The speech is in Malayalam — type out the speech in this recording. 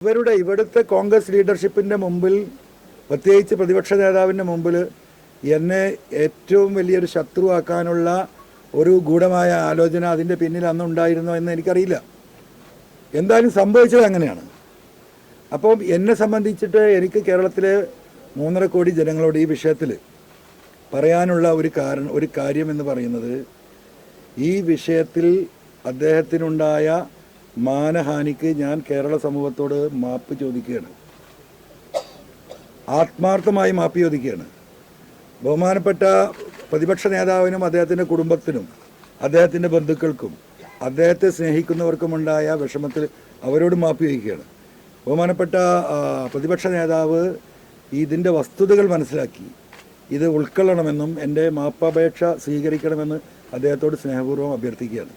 ഇവരുടെ ഇവിടുത്തെ കോൺഗ്രസ് ലീഡർഷിപ്പിന്റെ മുമ്പിൽ പ്രത്യേകിച്ച് പ്രതിപക്ഷ നേതാവിന്റെ മുമ്പിൽ എന്നെ ഏറ്റവും വലിയൊരു ശത്രുവാക്കാനുള്ള ഒരു ഗൂഢമായ ആലോചന അതിന്റെ പിന്നിൽ അന്നുണ്ടായിരുന്നോ എന്ന് എനിക്കറിയില്ല. എന്തായാലും സംഭവിച്ചത് അങ്ങനെയാണ്. അപ്പം എന്നെ സംബന്ധിച്ചിട്ട് എനിക്ക് കേരളത്തിലെ മൂന്നര കോടി ജനങ്ങളോട് ഈ വിഷയത്തിൽ പറയാനുള്ള ഒരു കാരണം ഒരു കാര്യം എന്ന് പറയുന്നത് ഈ വിഷയത്തിൽ അദ്ദേഹത്തിനുണ്ടായ മാനഹാനിക്ക് ഞാൻ കേരള സമൂഹത്തോട് മാപ്പ് ചോദിക്കുകയാണ്. ആത്മാർത്ഥമായി മാപ്പ് ചോദിക്കുകയാണ്. ബഹുമാനപ്പെട്ട പ്രതിപക്ഷ നേതാവിനും അദ്ദേഹത്തിന്റെ കുടുംബത്തിനും അദ്ദേഹത്തിന്റെ ബന്ധുക്കൾക്കും അദ്ദേഹത്തെ സ്നേഹിക്കുന്നവർക്കുമുണ്ടായ വിഷമത്തിൽ അവരോട് മാപ്പ് ചോദിക്കുകയാണ്. ബഹുമാനപ്പെട്ട പ്രതിപക്ഷ നേതാവ് ഇതിന്റെ വസ്തുതകൾ മനസ്സിലാക്കി. ഇത് ഉൾക്കൊള്ളണമെന്നും എന്റെ മാപ്പപേക്ഷ സ്വീകരിക്കണമെന്ന് അദ്ദേഹത്തോട് സ്നേഹപൂർവം അഭ്യർത്ഥിക്കുകയാണ്.